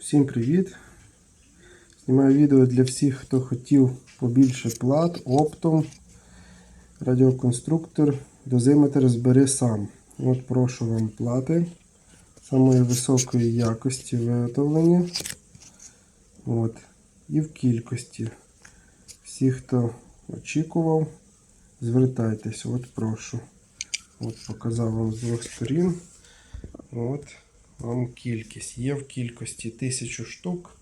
Всім привіт! Знімаю відео для всіх, хто хотів побільше плат, оптом. Радіоконструктор, дозиметр збери сам. От прошу вам плати самої високої якості виготовлення. От. І в кількості. Всі, хто очікував, звертайтесь, от прошу. От показав вам з двох сторін. От вам кількість. Є в кількості 1000 штук.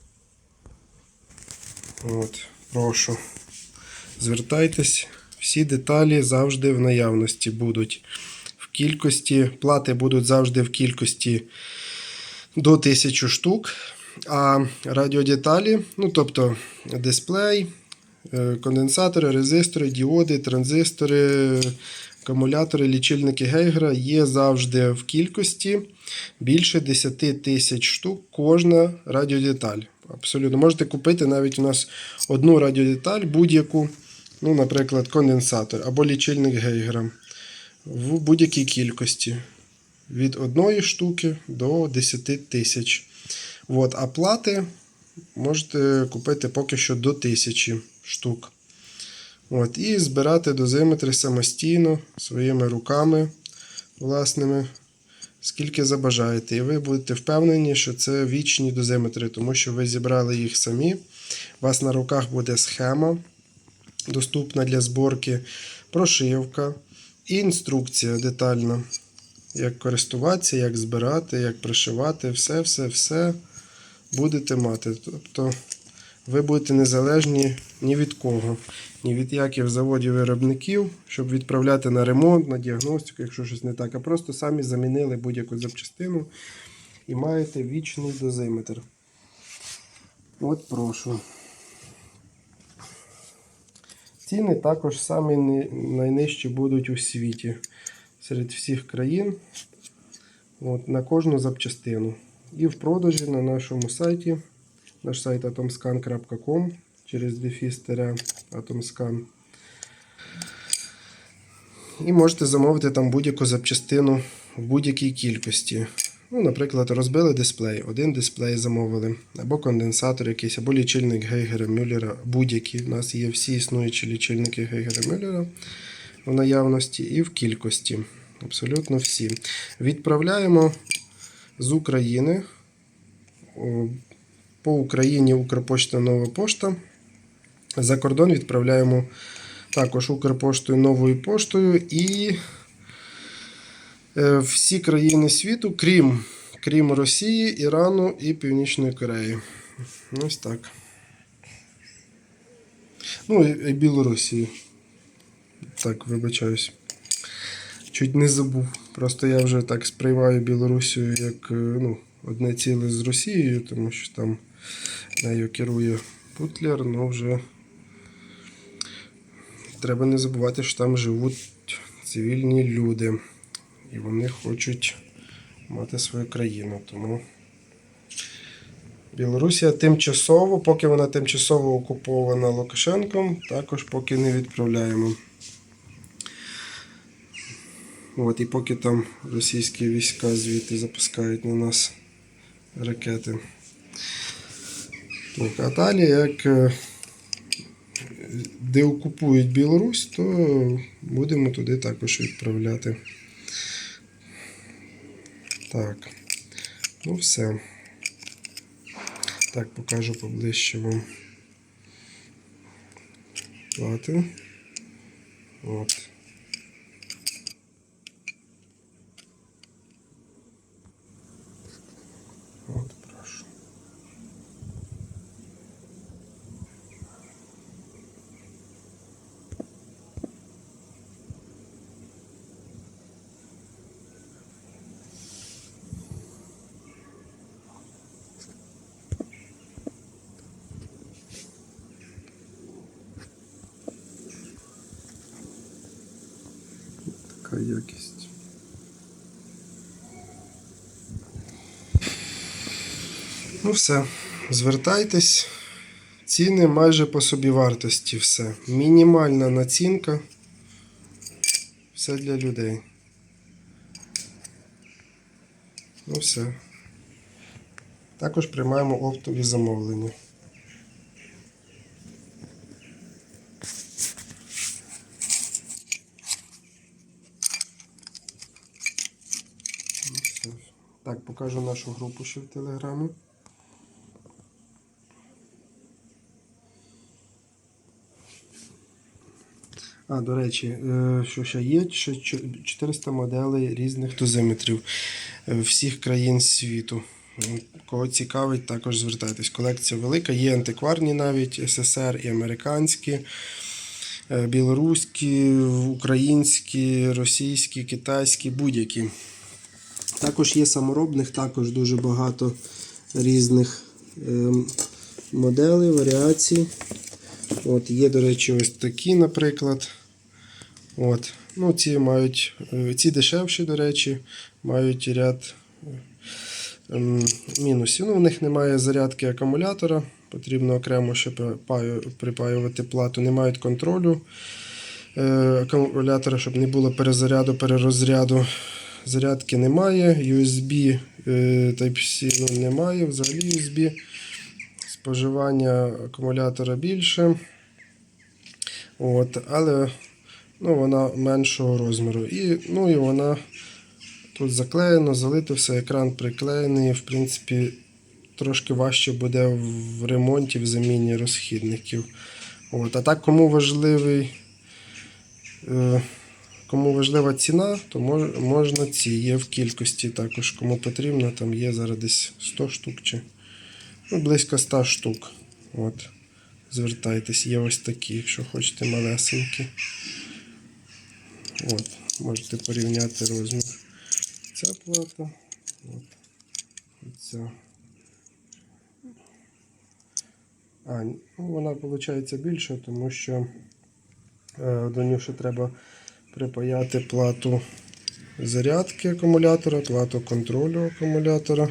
От, прошу. Звертайтесь. Всі деталі завжди в наявності будуть. В кількості, плати будуть завжди в кількості до 1000 штук. А радіодеталі, ну тобто дисплей, е, конденсатори, резистори, діоди, транзистори, акумулятори, лічильники Гейгера є завжди в кількості більше 10 тисяч штук кожна радіодеталь. Абсолютно. Можете купити навіть у нас одну радіодеталь, будь-яку, ну, наприклад, конденсатор або лічильник Гейгера в будь-якій кількості. Від одної штуки до 10 тисяч. А плати можете купити поки що до 1000 штук. От, і збирати дозиметри самостійно своїми руками власними, скільки забажаєте. І ви будете впевнені, що це вічні дозиметри, тому що ви зібрали їх самі. У вас на руках буде схема, доступна для зборки, прошивка і інструкція детальна. Як користуватися, як збирати, як пришивати, все-все-все будете мати. Тобто ви будете незалежні ні від кого, ні від яких заводів виробників, щоб відправляти на ремонт, на діагностику, якщо щось не так, а просто самі замінили будь-яку запчастину і маєте вічний дозиметр. От прошу. Ціни також самі найнижчі будуть у світі серед всіх країн. От, на кожну запчастину. І в продажі на нашому сайті, наш сайт atomscan.com через дефіс atomscan. І можете замовити там будь-яку запчастину в будь-якій кількості. Ну, наприклад, розбили дисплей, один дисплей замовили, або конденсатор якийсь, або лічильник Гейгера Мюллера, будь-які. У нас є всі існуючі лічильники Гейгера Мюллера в наявності і в кількості. Абсолютно всі. Відправляємо з України. По Україні Укрпошта Нова Пошта. За кордон відправляємо також Укрпоштою новою поштою і е, всі країни світу, крім, крім Росії, Ірану і Північної Кореї. Ось так. Ну і, Білорусі. Так, вибачаюсь. Чуть не забув. Просто я вже так сприймаю Білорусію як е, ну, одне ціле з Росією, тому що там нею керує Путлер, ну вже треба не забувати, що там живуть цивільні люди. І вони хочуть мати свою країну. Тому Білорусія тимчасово, поки вона тимчасово окупована Лукашенком, також поки не відправляємо. От, і поки там російські війська звідти запускають на нас ракети. Так, а далі, як е, де окупують Білорусь, то будемо туди також відправляти. Так. Ну все. Так, покажу поближче вам. Плати. От прошу. Така якість. Ну все, звертайтесь. Ціни майже по собі вартості все. Мінімальна націнка. Все для людей. Ну все. Також приймаємо оптові замовлення. Ну, все. Так, покажу нашу групу ще в Телеграмі. А, до речі, е, що ще є? Ще 400 моделей різних дозиметрів е, всіх країн світу. Кого цікавить, також звертайтесь. Колекція велика, є антикварні навіть СССР і американські, е, білоруські, українські, російські, китайські, будь-які. Також є саморобних, також дуже багато різних ем, моделей, варіацій. От, є, до речі, ось такі, наприклад. От. Ну, ці мають, е, ці дешевші, до речі, мають ряд ем, мінусів. Ну, у них немає зарядки акумулятора, потрібно окремо ще припаювати плату. Не мають контролю е, акумулятора, щоб не було перезаряду, перерозряду. Зарядки немає, USB е, Type-C ну, немає, взагалі USB. Споживання акумулятора більше. От, але ну, вона меншого розміру. І, ну, і вона тут заклеєно, залито все, екран приклеєний. В принципі, трошки важче буде в ремонті, в заміні розхідників. От, а так, кому важливий. Е, Кому важлива ціна, то мож- можна ці. Є в кількості також, кому потрібно, там є зараз десь 100 штук чи ну, близько 100 штук. От. Звертайтесь, є ось такі, якщо хочете малесенькі. От. Можете порівняти розмір. Ця плата. От. Ця. А, ну, вона виходить більша, тому що е, до нього ще треба припаяти плату зарядки акумулятора, плату контролю акумулятора.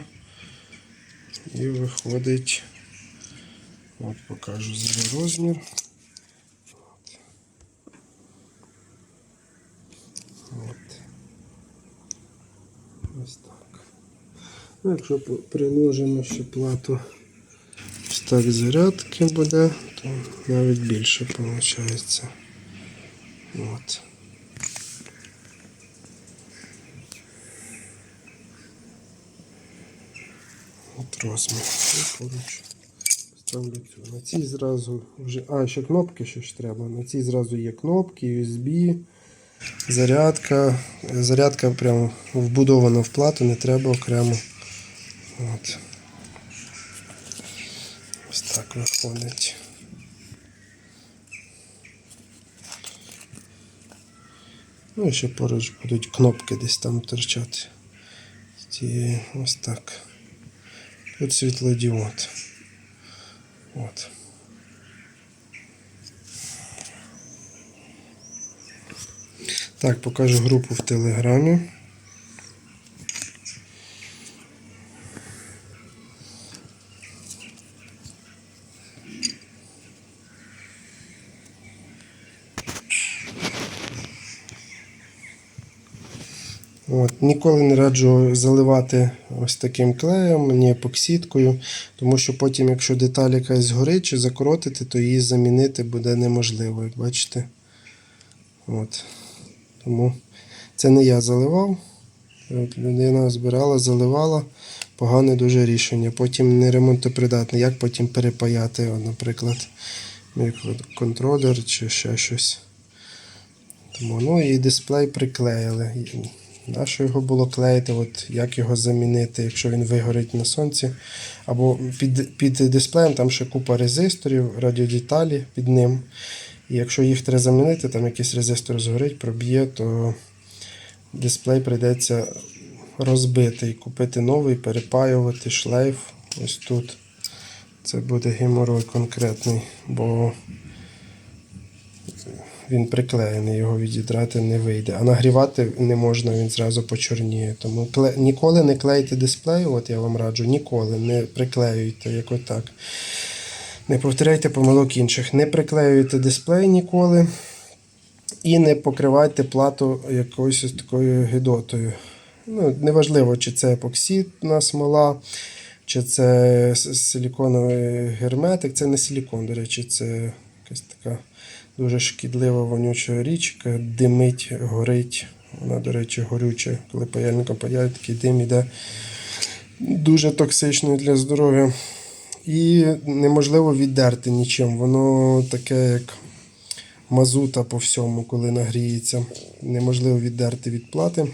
І виходить, от покажу зараз розмір. Ось так. Ну, якщо приложимо ще плату ось так зарядки буде, то навіть більше виходить. От розмір. І поруч цю. На цій зразу вже. А, ще кнопки ще ж треба. На цій зразу є кнопки, USB, зарядка. Зарядка прямо вбудована в плату, не треба окремо. От. Ось так виходить. Ну і ще поруч будуть кнопки десь там торчати. Ось так. Тут світлодіод. От. Так, покажу групу в Телеграмі. От, ніколи не раджу заливати ось таким клеєм, ні епоксидкою, тому що потім, якщо деталь якась згорить чи закоротити, то її замінити буде неможливо, як бачите. От. Тому це не я заливав. От, людина збирала, заливала. Погане дуже рішення. Потім не ремонтопридатне. Як потім перепаяти, наприклад, мікроконтролер чи ще щось. Тому, ну і дисплей приклеїли. І Нащо його було клеїти, от як його замінити, якщо він вигорить на сонці. Або під, під дисплеєм там ще купа резисторів, радіодеталі під ним. І якщо їх треба замінити, там якийсь резистор згорить, проб'є, то дисплей прийдеться розбити і купити новий, перепаювати шлейф ось тут. Це буде геморой конкретний, бо він приклеєний, його відідрати не вийде. А нагрівати не можна, він зразу почорніє. Тому кле... ніколи не клейте дисплей, от я вам раджу, ніколи не приклеюйте, як отак. Не повторяйте помилок інших. Не приклеюйте дисплей ніколи. І не покривайте плату якоюсь такою гидотою. Ну, неважливо, чи це епоксидна смола, чи це силіконовий герметик. Це не силікон, до речі, це якась така дуже шкідлива вонюча річ, яка димить, горить. Вона, до речі, горюча. Коли паяльником паяють, такий дим іде дуже токсичний для здоров'я. І неможливо віддерти нічим. Воно таке, як мазута по всьому, коли нагріється. Неможливо віддерти від плати.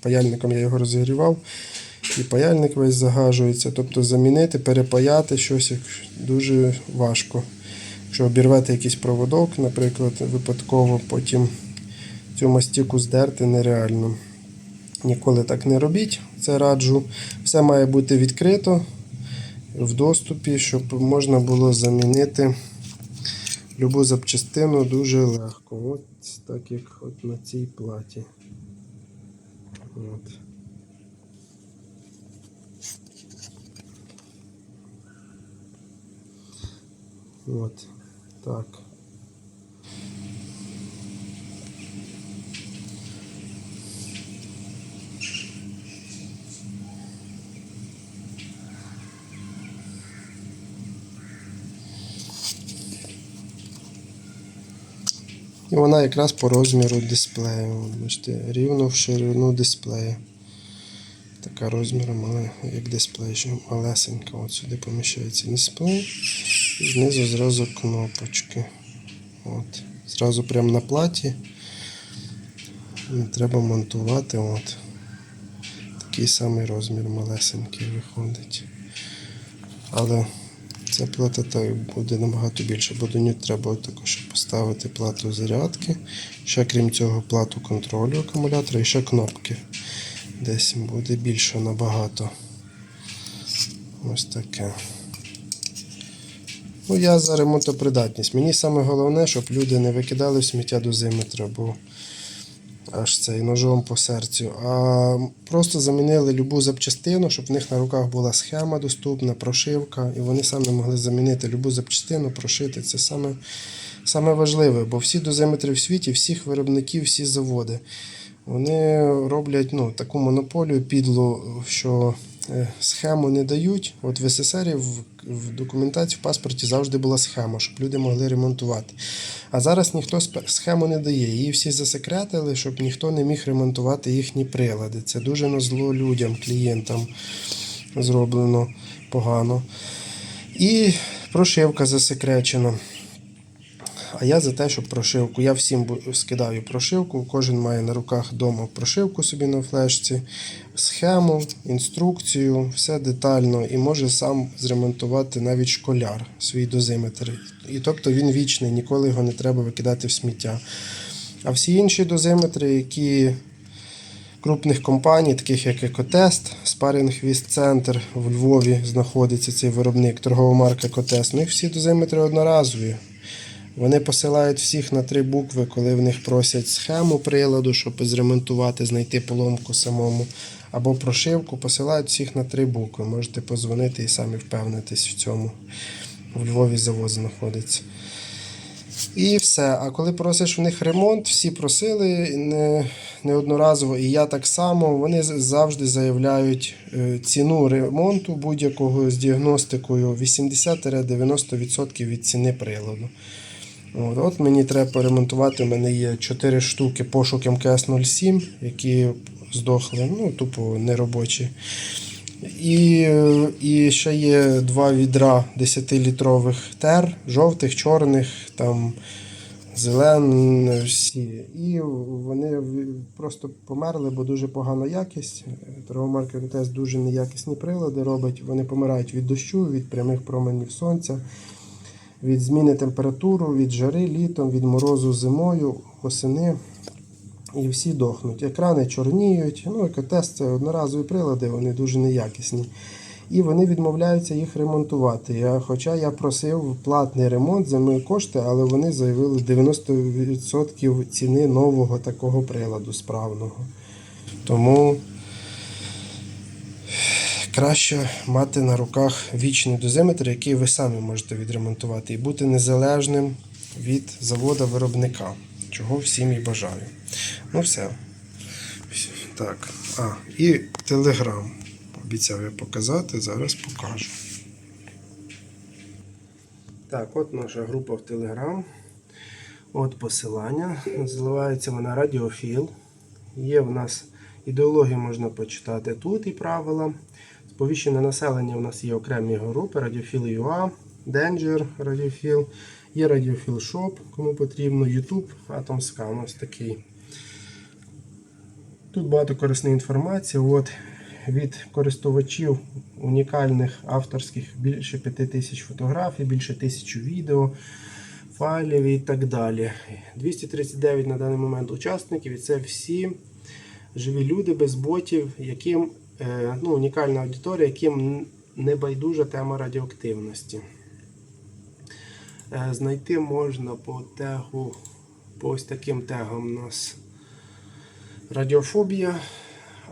Паяльником я його розігрівав, і паяльник весь загажується. Тобто замінити, перепаяти щось дуже важко. Якщо обірвати якийсь проводок, наприклад, випадково, потім цю мастіку здерти нереально. Ніколи так не робіть, це раджу. Все має бути відкрито в доступі, щоб можна було замінити любу запчастину дуже легко. От так як от на цій платі. От. От. Так. І вона якраз по розміру дисплею. Бачите, рівно в ширину дисплея. Така розміром, але як дисплей, що малесенька. От сюди поміщається дисплей. Знизу зразу кнопочки. От. Зразу прямо на платі. Треба монтувати. От. Такий самий розмір малесенький виходить. Але ця плата так буде набагато більше, бо до нього треба також поставити плату зарядки. Ще крім цього, плату контролю акумулятора і ще кнопки. Десь буде більше набагато. Ось таке. Ну, я за ремонтопридатність. Мені саме головне, щоб люди не викидали в сміття дозиметра, бо аж цей ножом по серцю. А просто замінили любу запчастину, щоб в них на руках була схема доступна, прошивка, і вони самі могли замінити любу запчастину, прошити. Це саме, саме важливе, бо всі дозиметри в світі, всіх виробників, всі заводи. Вони роблять ну, таку монополію підлу, що схему не дають. От в СССР в, в документації в паспорті завжди була схема, щоб люди могли ремонтувати. А зараз ніхто схему не дає. Її всі засекретили, щоб ніхто не міг ремонтувати їхні прилади. Це дуже на зло людям, клієнтам зроблено погано. І прошивка засекречена. А я за те, щоб прошивку. Я всім скидаю прошивку. Кожен має на руках вдома прошивку собі на флешці, схему, інструкцію, все детально і може сам зремонтувати навіть школяр свій дозиметр. І тобто він вічний, ніколи його не треба викидати в сміття. А всі інші дозиметри, які крупних компаній, таких як Екотест, Sparring Wist Center в Львові знаходиться цей виробник, торгова марка Екотест. У них всі дозиметри одноразові. Вони посилають всіх на три букви, коли в них просять схему приладу, щоб зремонтувати, знайти поломку самому. Або прошивку, посилають всіх на три букви. Можете позвонити і самі впевнитись в цьому. В Львові завод знаходиться. І все. А коли просиш в них ремонт, всі просили не, неодноразово, і я так само, вони завжди заявляють е, ціну ремонту будь-якого з діагностикою 80-90% від ціни приладу. От, от мені треба поремонтувати. У мене є 4 штуки пошук МКС 07, які здохли, ну, тупо неробочі. І, і ще є два відра 10-літрових тер, жовтих, чорних, там зелені всі. І вони просто померли, бо дуже погана якість. Торгомарка МТС дуже неякісні прилади робить. Вони помирають від дощу, від прямих променів сонця, від зміни температури, від жари літом, від морозу зимою, осени. І всі дохнуть. Екрани чорніють. Ну, екотест це одноразові прилади, вони дуже неякісні. І вони відмовляються їх ремонтувати. Я, хоча я просив платний ремонт за мої кошти, але вони заявили 90% ціни нового такого приладу справного. Тому краще мати на руках вічний дозиметр, який ви самі можете відремонтувати, і бути незалежним від завода виробника, чого всім і бажаю. Ну все. Так. А, і телеграм. Обіцяв я показати, зараз покажу. Так, от наша група в Telegram. От посилання. Називається вона Радіофіл. Є в нас ідеологію можна почитати тут і правила. Сповіщене населення у нас є окремі групи Радіофіл UA, Danger Радіофіл, є Радіофіл Shop, кому потрібно, YouTube, Atomscan, ось такий. Тут багато корисної інформації. От від користувачів унікальних авторських більше 5000 фотографій, більше 1000 відео, файлів і так далі. 239 на даний момент учасників, і це всі живі люди без ботів, яким ну, унікальна аудиторія, яким не байдужа тема радіоактивності. Е, Знайти можна по тегу, по ось таким тегам у нас радіофобія,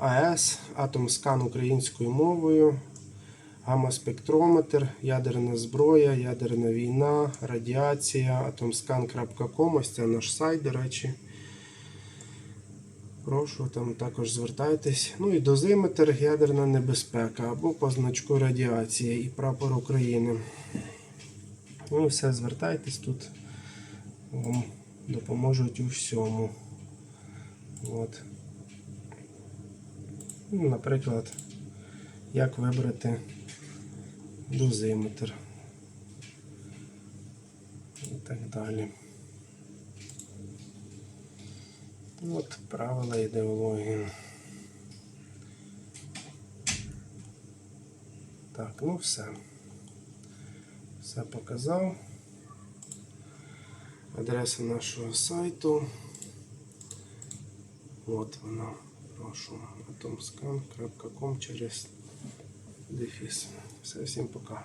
АЕС, атомскан українською мовою, гамма-спектрометр, ядерна зброя, ядерна війна, радіація, atomscan.com, ось це наш сайт, до речі. Прошу, там також звертайтесь. Ну і дозиметр, ядерна небезпека або по значку радіації і прапор України. Ну і все, звертайтесь тут. Вам допоможуть у всьому. От. Ну, наприклад, як вибрати дозиметр і так далі. От правила ідеології. Так, ну все. Все показав. Адреса нашого сайту. От вона. Прошу. atomscan.com через дефіс. Все, всім пока.